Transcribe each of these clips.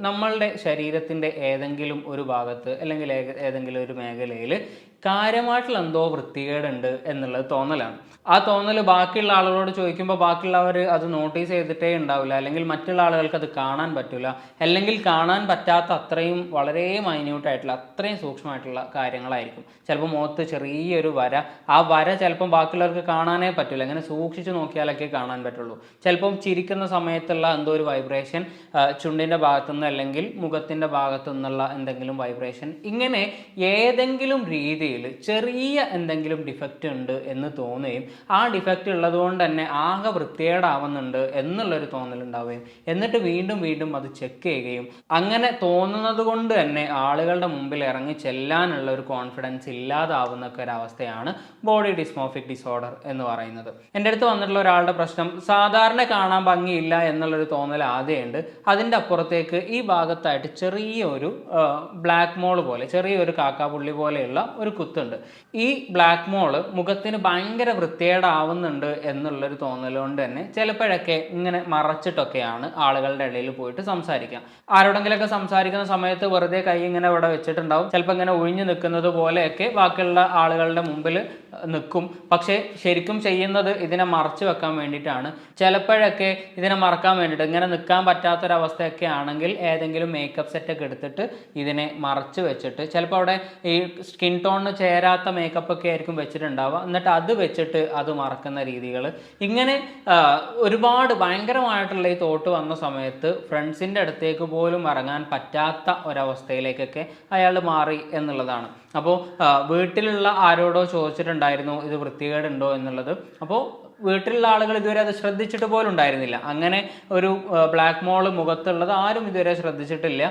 നമ്മളുടെ ശരീരത്തിന്റെ ഏതെങ്കിലും ഒരു ഭാഗത്ത് അല്ലെങ്കിൽ ഏതെങ്കിലും ഒരു മേഖലയിൽ കാര്യമായിട്ടുള്ള എന്തോ വൃത്തികേടുണ്ട് എന്നുള്ളത് തോന്നലാണ്. ആ തോന്നൽ ബാക്കിയുള്ള ആളുകളോട് ചോദിക്കുമ്പോൾ ബാക്കിയുള്ളവർ അത് നോട്ടീസ് ചെയ്തിട്ടേ ഉണ്ടാവില്ല. അല്ലെങ്കിൽ മറ്റുള്ള ആളുകൾക്ക് അത് കാണാൻ പറ്റില്ല അല്ലെങ്കിൽ കാണാൻ പറ്റാത്ത അത്രയും വളരെ മൈന്യൂട്ടായിട്ടുള്ള അത്രയും സൂക്ഷ്മമായിട്ടുള്ള കാര്യങ്ങളായിരിക്കും. ചിലപ്പോൾ മുഖത്ത് ചെറിയൊരു വര. ആ വര ചിലപ്പം ബാക്കിയുള്ളവർക്ക് കാണാനേ പറ്റില്ല അങ്ങനെ സൂക്ഷിച്ച് നോക്കിയാലൊക്കെ കാണാൻ പറ്റുള്ളൂ. ചിലപ്പം ചിരിക്കുന്ന സമയത്തുള്ള എന്തോ ഒരു വൈബ്രേഷൻ ചുണ്ടിന്റെ ഭാഗത്തുനിന്ന് അല്ലെങ്കിൽ മുഖത്തിന്റെ ഭാഗത്തു നിന്നുള്ള എന്തെങ്കിലും വൈബ്രേഷൻ. ഇങ്ങനെ ഏതെങ്കിലും രീതിയിൽ ചെറിയ എന്തെങ്കിലും ഡിഫക്റ്റ് ഉണ്ട് എന്ന് തോന്നുകയും ആ ഡിഫക്റ്റ് ഉള്ളത് കൊണ്ട് തന്നെ ആകെ വൃത്തികേടാവുന്നുണ്ട് എന്നുള്ളൊരു തോന്നലുണ്ടാവുകയും എന്നിട്ട് വീണ്ടും വീണ്ടും അത് ചെക്ക് ചെയ്യുകയും അങ്ങനെ തോന്നുന്നത് കൊണ്ട് തന്നെ ആളുകളുടെ മുമ്പിൽ ഇറങ്ങി ചെല്ലാനുള്ള ഒരു കോൺഫിഡൻസ് ഇല്ലാതാവുന്ന ഒക്കെ ഒരു അവസ്ഥയാണ് ബോഡി ഡിസ്മോഫിക് ഡിസോർഡർ എന്ന് പറയുന്നത്. എന്റെ അടുത്ത് വന്നിട്ടുള്ള ഒരാളുടെ പ്രശ്നം സാധാരണ കാണാൻ ഭംഗിയില്ല എന്നുള്ളൊരു തോന്നൽ ആദ്യമുണ്ട്. അതിന്റെ അപ്പുറത്തേക്ക് ഈ ഭാഗത്തായിട്ട് ചെറിയൊരു ബ്ലാക്ക് മോൾ പോലെ ചെറിയൊരു കാക്കാപുള്ളി പോലെയുള്ള ഒരു കുത്തുണ്ട്. ഈ ബ്ലാക്ക് മോൾ മുഖത്തിന് ഭയങ്കര വൃത്തികേടാവുന്നുണ്ട് എന്നുള്ളൊരു തോന്നലുകൊണ്ട് തന്നെ ചിലപ്പോഴൊക്കെ ഇങ്ങനെ മറച്ചിട്ടൊക്കെയാണ് ആളുകളുടെ ഇടയിൽ പോയിട്ട് സംസാരിക്കുക. ആരോടെങ്കിലൊക്കെ സംസാരിക്കുന്ന സമയത്ത് വെറുതെ കൈ ഇങ്ങനെ ഇവിടെ വെച്ചിട്ടുണ്ടാവും. ചിലപ്പോൾ ഇങ്ങനെ ഒഴിഞ്ഞു നിൽക്കുന്നത് പോലെയൊക്കെ ബാക്കിയുള്ള ആളുകളുടെ മുമ്പിൽ നിൽക്കും. പക്ഷേ ശരിക്കും ചെയ്യുന്നത് ഇതിനെ മറച്ചു വെക്കാൻ വേണ്ടിയിട്ടാണ്. ചിലപ്പോഴൊക്കെ ഇതിനെ മറക്കാൻ വേണ്ടിയിട്ട് ഇങ്ങനെ നിൽക്കാൻ പറ്റാത്തൊരവസ്ഥയൊക്കെ ആണെങ്കിൽ ഏതെങ്കിലും മേക്കപ്പ് സെറ്റൊക്കെ എടുത്തിട്ട് ഇതിനെ മറച്ചു വെച്ചിട്ട് ചിലപ്പോൾ അവിടെ ഈ സ്കിൻ ടോണിന് ചേരാത്ത മേക്കപ്പ് ഒക്കെ ആയിരിക്കും വെച്ചിട്ടുണ്ടാവുക. എന്നിട്ട് അത് വെച്ചിട്ട് അത് മറക്കുന്ന രീതികൾ ഇങ്ങനെ ഒരുപാട് ഭയങ്കരമായിട്ടുള്ള ഈ തോട്ട് വന്ന സമയത്ത് ഫ്രണ്ട്സിന്റെ അടുത്തേക്ക് പോലും ഇറങ്ങാൻ പറ്റാത്ത ഒരവസ്ഥയിലേക്കൊക്കെ അയാൾ മാറി എന്നുള്ളതാണ്. അപ്പോൾ വീട്ടിലുള്ള ആരോടോ ചോദിച്ചിട്ടുണ്ടായിരുന്നു ഇത് വൃത്തികേടുണ്ടോ? എന്നുള്ളത്. അപ്പോൾ വീട്ടിലുള്ള ആളുകൾ ഇതുവരെ അത് ശ്രദ്ധിച്ചിട്ട് പോലും ഉണ്ടായിരുന്നില്ല. അങ്ങനെ ഒരു ബ്ലാക്ക് മോൾ മുഖത്തുള്ളത് ആരും ഇതുവരെ ശ്രദ്ധിച്ചിട്ടില്ല.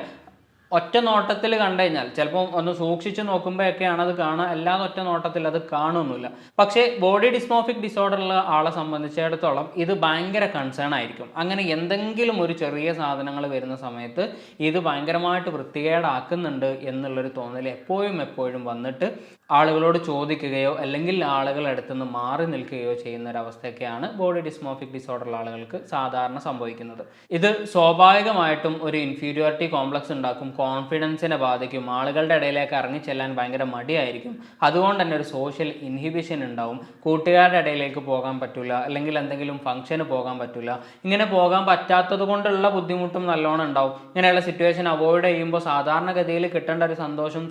ഒറ്റ നോട്ടത്തിൽ കണ്ടു കഴിഞ്ഞാൽ ചിലപ്പോൾ ഒന്ന് സൂക്ഷിച്ച് നോക്കുമ്പോഴൊക്കെയാണ് അത് കാണുക. അല്ലാതെ ഒറ്റ നോട്ടത്തിൽ അത് കാണുമൊന്നുമില്ല പക്ഷേ ബോഡി ഡിസ്മോഫിക് ഡിസോർഡർ ഉള്ള ആളെ സംബന്ധിച്ചിടത്തോളം ഇത് ഭയങ്കര കൺസേൺ ആയിരിക്കും. അങ്ങനെ എന്തെങ്കിലും ഒരു ചെറിയ സാധനങ്ങൾ വരുന്ന സമയത്ത് ഇത് ഭയങ്കരമായിട്ട് വൃത്തികേടാക്കുന്നുണ്ട് എന്നുള്ളൊരു തോന്നൽ എപ്പോഴും എപ്പോഴും വന്നിട്ട് ആളുകളോട് ചോദിക്കുകയോ അല്ലെങ്കിൽ ആളുകളുടെ അടുത്ത് നിന്ന് മാറി നിൽക്കുകയോ ചെയ്യുന്ന ഒരു അവസ്ഥയൊക്കെയാണ് ബോഡി ഡിസ്മോഫിക് ഡിസോർഡർ ആളുകൾക്ക് സാധാരണ സംഭവിക്കുന്നത്. ഇത് സ്വാഭാവികമായിട്ടും ഒരു ഇൻഫീരിയോറിറ്റി കോംപ്ലക്സ് ഉണ്ടാക്കും കോൺഫിഡൻസിനെ ബാധിക്കും. ആളുകളുടെ ഇടയിലേക്ക് ഇറങ്ങി ചെല്ലാൻ ഭയങ്കര മടിയായിരിക്കും. അതുകൊണ്ട് തന്നെ ഒരു സോഷ്യൽ ഇൻഹിബിഷൻ ഉണ്ടാവും. കൂട്ടുകാരുടെ ഇടയിലേക്ക് പോകാൻ പറ്റില്ല. അല്ലെങ്കിൽ എന്തെങ്കിലും ഫംഗ്ഷന് പോകാൻ പറ്റില്ല. ഇങ്ങനെ പോകാൻ പറ്റാത്തത് കൊണ്ടുള്ള ബുദ്ധിമുട്ടും നല്ലോണം ഉണ്ടാവും. ഇങ്ങനെയുള്ള സിറ്റുവേഷൻ അവോയ്ഡ് ചെയ്യുമ്പോൾ സാധാരണഗതിയിൽ കിട്ടേണ്ട ഒരു സന്തോഷം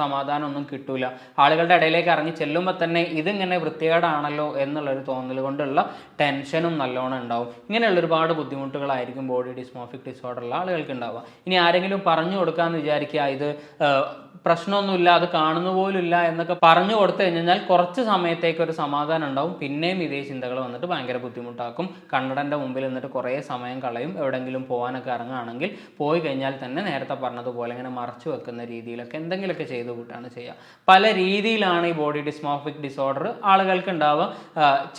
സമാധാനം ഒന്നും കിട്ടൂല. ആളുകളുടെ ഇടയിലേക്ക് ഇറങ്ങി ചെല്ലുമ്പോൾ തന്നെ ഇതിങ്ങനെ വൃത്തികേടാണല്ലോ എന്നുള്ളൊരു തോന്നൽ കൊണ്ടുള്ള ടെൻഷനും നല്ലോണം ഉണ്ടാവും. ഇങ്ങനെയുള്ള ഒരുപാട് ബുദ്ധിമുട്ടുകളായിരിക്കും ബോഡി ഡിസ്മോഫിക് ഡിസോർഡറുള്ള ആളുകൾക്ക് ഉണ്ടാവുക. ഇനി ആരെങ്കിലും പറഞ്ഞു കൊടുക്കാന്ന് വിചാരിക്കുക. ഇത് പ്രശ്നമൊന്നുമില്ല അത് കാണുന്ന പോലും ഇല്ല എന്നൊക്കെ പറഞ്ഞു കൊടുത്തു കഴിഞ്ഞാൽ കുറച്ച് സമയത്തേക്ക് ഒരു സമാധാനം ഉണ്ടാവും. പിന്നെയും ഇതേ ചിന്തകൾ വന്നിട്ട് ഭയങ്കര ബുദ്ധിമുട്ടാക്കും. കണ്ണടന്റെ മുമ്പിൽ നിന്നിട്ട് കുറേ സമയം കളയും. എവിടെയെങ്കിലും പോകാനൊക്കെ ഇറങ്ങുകയാണെങ്കിൽ പോയി കഴിഞ്ഞാൽ തന്നെ നേരത്തെ പറഞ്ഞതുപോലെ ഇങ്ങനെ മറച്ചു വെക്കുന്ന രീതിയിലൊക്കെ എന്തെങ്കിലുമൊക്കെ ചെയ്ത് കൂട്ടാണ് ചെയ്യുക. പല രീതിയിലാണ് ഈ ബോഡി ഡിസ്മോഫിക് ഡിസോർഡർ ആളുകൾക്ക് ഉണ്ടാവുക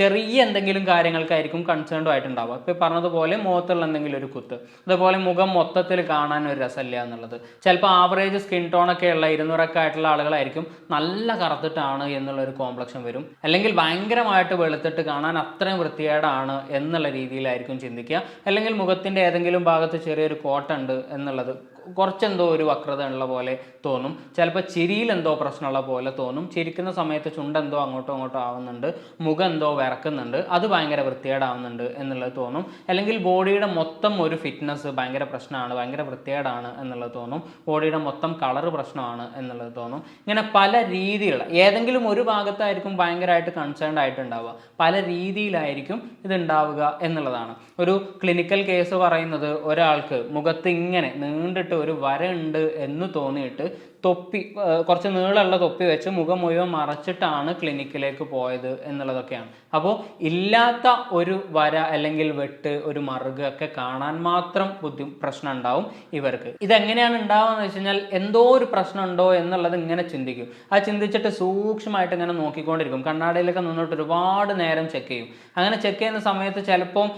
ചെറിയ എന്തെങ്കിലും കാര്യങ്ങൾക്കായിരിക്കും കൺസേൺഡ് ആയിട്ടുണ്ടാവുക. ഇപ്പോൾ പറഞ്ഞതുപോലെ മുഖത്തുള്ള എന്തെങ്കിലും ഒരു കുത്ത് അതുപോലെ മുഖം മൊത്തത്തിൽ കാണാൻ ഒരു രസമില്ല എന്നുള്ളത്. ചിലപ്പോൾ ആവറേജ് സ്കിൻ ടോണൊക്കെ ഉള്ള ഇരുന്നൂറൊക്കെ ആയിട്ടുള്ള ആളുകളായിരിക്കും. നല്ല കറുത്തിട്ടാണ് എന്നുള്ള ഒരു കോംപ്ലക്ഷൻ വരും. അല്ലെങ്കിൽ ഭയങ്കരമായിട്ട് വെളുത്തിട്ട് കാണാൻ അത്രയും വൃത്തികേടാണ് എന്നുള്ള രീതിയിലായിരിക്കും ചിന്തിക്കുക. അല്ലെങ്കിൽ മുഖത്തിന്റെ ഏതെങ്കിലും ഭാഗത്ത് ചെറിയൊരു കോട്ടുണ്ട് എന്നുള്ളത് കുറച്ചെന്തോ ഒരു വക്രത ഉള്ള പോലെ തോന്നും. ചിലപ്പോൾ ചിരിയിൽ എന്തോ പ്രശ്നമുള്ള പോലെ തോന്നും. ചിരിക്കുന്ന സമയത്ത് ചുണ്ടെന്തോ അങ്ങോട്ടോ അങ്ങോട്ടോ ആവുന്നുണ്ട്. മുഖം എന്തോ വിറക്കുന്നുണ്ട്. അത് ഭയങ്കര വൃത്തികേടാവുന്നുണ്ട് എന്നുള്ളത് തോന്നും. അല്ലെങ്കിൽ ബോഡിയുടെ മൊത്തം ഒരു ഫിറ്റ്നസ് ഭയങ്കര പ്രശ്നമാണ് ഭയങ്കര വൃത്തികേടാണ് എന്നുള്ളത് തോന്നും. ബോഡിയുടെ മൊത്തം കളർ പ്രശ്നമാണ് എന്നുള്ളത് തോന്നും. ഇങ്ങനെ പല രീതിയിലുള്ള ഏതെങ്കിലും ഒരു ഭാഗത്തായിരിക്കും ഭയങ്കരമായിട്ട് കൺസേൺഡ് ആയിട്ടുണ്ടാവുക. പല രീതിയിലായിരിക്കും ഇത് ഉണ്ടാവുക എന്നുള്ളതാണ്. ഒരു ക്ലിനിക്കൽ കേസ് പറയുന്നത് ഒരാൾക്ക് മുഖത്ത് ഇങ്ങനെ നീണ്ടിട്ട് ഒരു വര ഉണ്ട് എന്ന് തോന്നിയിട്ട് തൊപ്പി കുറച്ച് നീളമുള്ള തൊപ്പി വെച്ച് മുഖം മുഴുവൻ മറച്ചിട്ടാണ് ക്ലിനിക്കിലേക്ക് പോയത് എന്നുള്ളതൊക്കെയാണ്. അപ്പോൾ ഇല്ലാത്ത ഒരു വര അല്ലെങ്കിൽ വെട്ട് ഒരു മറുക ഒക്കെ കാണാൻ മാത്രം ബുദ്ധി പ്രശ്നം ഉണ്ടാവും ഇവർക്ക്. ഇതെങ്ങനെയാണ് ഉണ്ടാവുക എന്ന് വെച്ച് കഴിഞ്ഞാൽ എന്തോ ഒരു പ്രശ്നം ഉണ്ടോ എന്നുള്ളത് ഇങ്ങനെ ചിന്തിക്കും. ആ ചിന്തിച്ചിട്ട് സൂക്ഷ്മമായിട്ട് ഇങ്ങനെ നോക്കിക്കൊണ്ടിരിക്കും. കണ്ണാടിയിലൊക്കെ നിന്നിട്ട് ഒരുപാട് നേരം ചെക്ക് ചെയ്യും. അങ്ങനെ ചെക്ക് ചെയ്യുന്ന സമയത്ത് ചിലപ്പം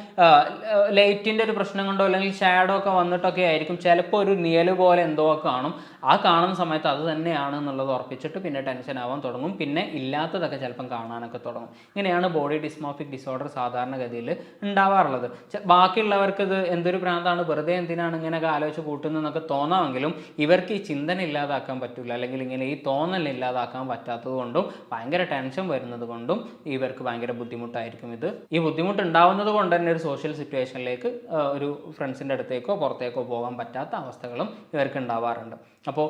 ലൈറ്റിന്റെ ഒരു പ്രശ്നം കൊണ്ടോ അല്ലെങ്കിൽ ഷാഡോ ഒക്കെ വന്നിട്ടൊക്കെ ആയിരിക്കും. ചിലപ്പോൾ ഒരു നിയൽ പോലെ എന്തോ കാണും. ആ കാണുന്ന സമയത്ത് സമയത്ത് അത് തന്നെയാണ് എന്നുള്ളത് ഉറപ്പിച്ചിട്ട് പിന്നെ ടെൻഷൻ ആവാൻ തുടങ്ങും. പിന്നെ ഇല്ലാത്തതൊക്കെ ചിലപ്പം കാണാനൊക്കെ തുടങ്ങും. ഇങ്ങനെയാണ് ബോഡി ഡിസ്മോഫിക് ഡിസോർഡർ സാധാരണഗതിയിൽ ഉണ്ടാവാറുള്ളത്. ബാക്കിയുള്ളവർക്ക് ഇത് എന്തൊരു ഭ്രാന്താണ്? വെറുതെ എന്തിനാണ് ഇങ്ങനെയൊക്കെ ആലോചിച്ച് കൂട്ടുന്നതെന്നൊക്കെ തോന്നാമെങ്കിലും ഇവർക്ക് ഈ ചിന്തന ഇല്ലാതാക്കാൻ പറ്റില്ല അല്ലെങ്കിൽ ഇങ്ങനെ ഈ തോന്നൽ ഇല്ലാതാക്കാൻ പറ്റാത്തത് കൊണ്ടും ഭയങ്കര ടെൻഷൻ വരുന്നത് കൊണ്ടും ഇവർക്ക് ഭയങ്കര ബുദ്ധിമുട്ടായിരിക്കും ഇത്. ഈ ബുദ്ധിമുട്ട് ഉണ്ടാവുന്നത് കൊണ്ട് തന്നെ ഒരു സോഷ്യൽ സിറ്റുവേഷനിലേക്ക് ഒരു ഫ്രണ്ട്സിന്റെ അടുത്തേക്കോ പുറത്തേക്കോ പോകാൻ പറ്റാത്ത അവസ്ഥകളും ഇവർക്ക് ഉണ്ടാവാറുണ്ട്. അപ്പോൾ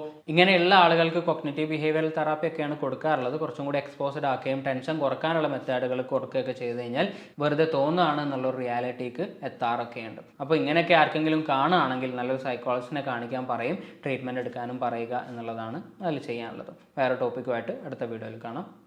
ഇങ്ങനെയുള്ള ആളുകൾക്ക് കൊഗ്നറ്റീവ് ബിഹേവിയറൽ തെറാപ്പി ഒക്കെയാണ് കൊടുക്കാറുള്ളത്. കുറച്ചും കൂടി എക്സ്പോസ്ഡ് ആക്കുകയും ടെൻഷൻ കുറക്കാനുള്ള മെത്തേഡുകൾ കൊടുക്കുകയൊക്കെ ചെയ്ത് കഴിഞ്ഞാൽ വെറുതെ തോന്നുകയാണ് എന്നുള്ളൊരു റിയാലിറ്റിക്ക് എത്താറൊക്കെയുണ്ട്. അപ്പോൾ ഇങ്ങനെയൊക്കെ ആർക്കെങ്കിലും കാണുകയാണെങ്കിൽ നല്ലൊരു സൈക്കോളജിസ്റ്റിനെ കാണിക്കാൻ പറയും ട്രീറ്റ്മെന്റ് എടുക്കാനും പറയുക എന്നുള്ളതാണ് അതിൽ ചെയ്യാനുള്ളത്. വേറെ ടോപ്പിക്കുമായിട്ട് അടുത്ത വീഡിയോയിൽ കാണാം.